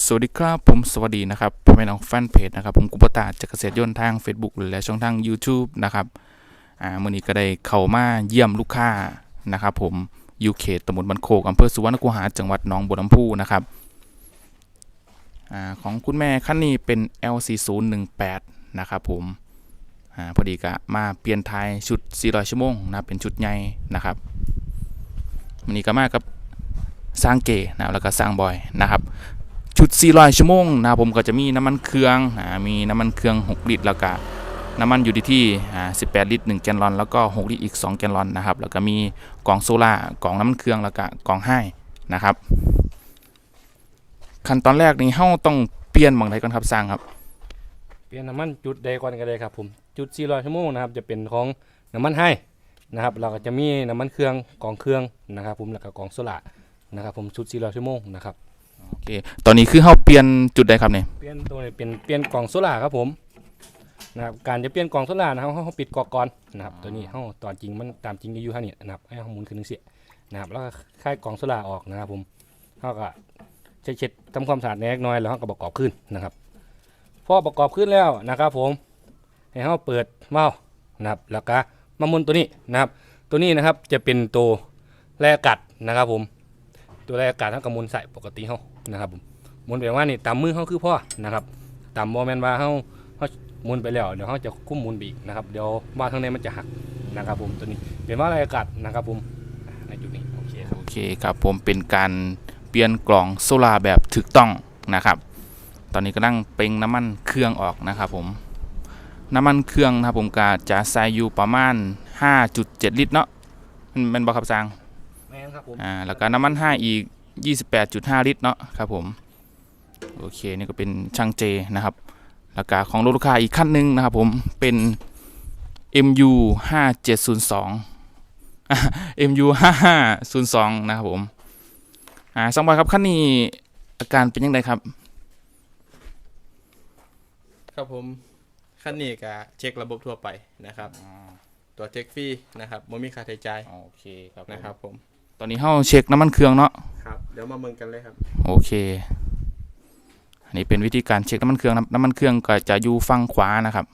สวัสดีครับผมสวัสดีนะครับพ่อแม่น้องแฟนเพจนะครับผมกุปตาจากเกษตรยนต์ทาง Facebook และช่องทาง YouTube นะครับอ่ามื่อนี้ก็ได้เข้ามาเยี่ยมลูกค้านะครับผมยูเขตตำบลบันโคกอำเภอสุวรรณคูหาจังหวัดหนองบัวลำพูนะครับอ่าของคุณแม่คันนี้เป็น L4018 นะครับผมอ่าพอดีก็มาเปลี่ยนทายชุด 400 ชั่วโมงนะเป็นชุดใหญ่นะครับมื่อนี้ก็มากับสร้างเกนะแล้วก็สร้างบอยนะครับ ชุด 400 ชั่วโมงนะครับผมก็จะมีน้ำมันเครื่องอมีน้ำมันเครื่อง 6 ลิตรแล้วก็น้ำมันอยู่ที่ที่ 18 ลิตร 1 แกลลอน แล้วก็ 6 ลิตรอีก 2 แกลลอนนะครับ แล้วก็มีกล่องโซล่ากล่องน้ำมันเครื่องแล้วก็กล่องให้นะครับ ขั้นตอนแรกนี่เฮาต้องเปลี่ยนบางไดก่อนครับสร้างครับ เปลี่ยนน้ำมันจุดใดก่อนก็ได้ครับผมจุด 400 ชั่วโมงนะครับจะเป็นของน้ำมันให้นะครับเราก็จะมีน้ำมันเครื่องกองเครื่องนะครับ ผมแล้วก็กองโซล่านะครับผมชุด 400 ชั่วโมงนะครับ โอเค ตอนนี้คือเฮาเปลี่ยนจุดใดครับเนี่ยเปลี่ยนตัวนี้เป็นเปลี่ยนกล่องโซล่าครับผมนะครับการจะเปลี่ยนกล่องโซล่านะครับเขาปิดกอกก่อนนะครับตัวนี้เขาตอนจริงมันตามจริงจะอยู่ท่านี่นะครับให้เขาหมุนขึ้นนึงเสียนะครับแล้วก็คลายกล่องโซล่าออกนะครับผมเขาก็เช็ดๆทำความสะอาดแหนกน้อยแล้วเขาก็ประกอบขึ้นนะครับพอประกอบขึ้นแล้วนะครับผมให้เขาเปิดเมาส์นะครับแล้วก็มาหมุนตัวนี้นะครับ ตัวนี้นะครับจะเป็นตัวแรกกัดนะครับผมตัวแรกกัดเขาก็หมุนใส่ปกติเขา นะครับผมหมุนไปว่านี่ตามมือเขาคือพ่อนะครับตามโมเมนว่าเขาเขาหมุนไปแล้วเดี๋ยวเขาจะคุ้มหมุนไปอีกนะครับเดี๋ยวว่าทางในมันจะหักนะครับผมตัวนี้เป็นว่าอะไรอากาศนะครับผมอ่าในจุดนี้โอเคครับโอเคครับผมเป็นการเปลี่ยนกล่องโซล่าแบบถูกต้องนะครับ ตอนนี้ก็นั่งเป่งน้ำมันเครื่องออกนะครับผมน้ำมันเครื่องนะครับผมก็จะใส่อยู่ประมาณ 5.7 ลิตรเนาะมันแมันบอกครับสร้างแม่นครับผมอ่าแล้วก็น้ำมัน 5 อีก 28.5 ลิตรเนาะครับผมโอเคนี่ก็เป็นช่างเจนะครับแล้วก็ของรถลูกค้าอีกขั้นหนึ่งนะครับผมเป็น MU 5702อ่า MU 5502 นะครับผมอ่าสองใบครับขั้นนี้อาการเป็นยังไงครับ ครับผมขั้นนี้ก็เช็คระบบทั่วไปนะครับ ตัวเช็คฟรีนะครับไม่มีค่าใช้จ่ายโอเคครับนะครับผมต อนนี้เฮาเช็คน้ำมันเครื่องเนาะครับเดี๋ยวมาเมืองกันเลยครับโอเคอันนี้เป็นวิธีการเช็คน้ำมันเครื่องนะน้ำมันเครื่องก็จะอยู่ฝั่งขวานะครับ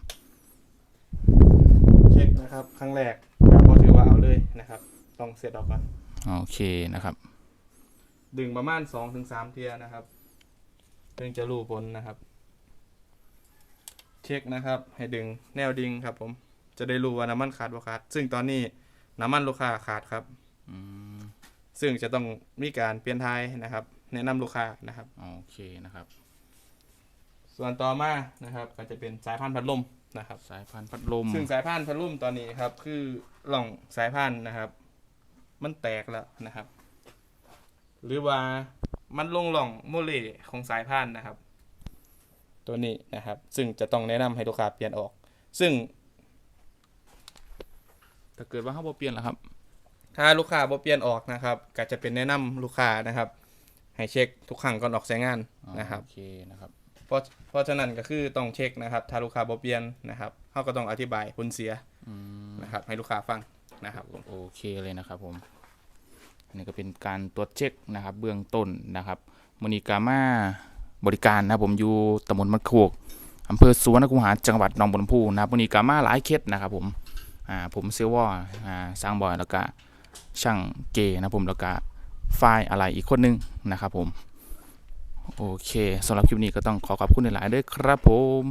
เช็คนะครับครั้งแรกก็พอถือว่าเอาเลยนะครับต้องเสร็จออกก่อนโอเคนะครับ ดึงประมาณ2-3ถึงเทียนะครับถึงจะรู้ผลนะครับ เช็คนะครับ ให้ดึงแนวดิ่งครับ ผมจะได้รู้ว่าน้ำมันขาดบ่ขาด ซึ่งตอนนี้น้ำมันลูกค้าขาดครับ อืม ซึ่งจะต้องมีการเปลี่ยนทายนะครับ แนะนำลูกค้านะครับโอเคนะครับ ส่วนต่อมานะครับ ก็จะเป็นสายพานพัดลมนะครับ สายพันธุ์พัดลม ซึ่งสายพานพัดลมตอนนี้ครับ คือหล่องสายพานนะครับ มันแตกแล้วนะครับ หรือว่ามันลงหล่องโมเลของสายพานนะครับ ตัวนี้นะครับ ซึ่งจะต้องแนะนำให้ลูกค้าเปลี่ยนออก ซึ่งถ้าเกิดว่าเขาบ่เปลี่ยนล่ะครับ ถ้าลูกค้าบ่เปลี่ยนออกนะครับก็จะเป็นแนะนำลูกค้านะครับ ให้เช็คทุกครั้งก่อนออกใช้งานนะครับโอเคนะครับเพราะเพราะฉะนั้นก็คือต้องเช็คนะครับ ถ้าลูกค้าบ่เปลี่ยนนะครับเขาก็ต้องอธิบายผลเสียอืมนะครับ ให้ลูกค้าฟังนะครับผมโอเคเลยนะครับผมอันนี้ก็เป็นการตรวจเช็คนะครับ เบื้องต้นนะครับมณีกามาบริการนะครับผมอยู่ตำบลมะโขกอำเภอสุวรรณคูหาจังหวัดหนองบัวลำพูนะครับมณีกามาหลายเคสนะครับผมอ่าผมเซลว่าอ่าสร้างบอยแล้วก็ ช่างเกนะผมแล้วก็ไฟล์อะไรอีกคนนึงนะครับผม โอเคสำหรับคลิปนี้ก็ต้องขอขอบคุณหลายๆด้วยครับผม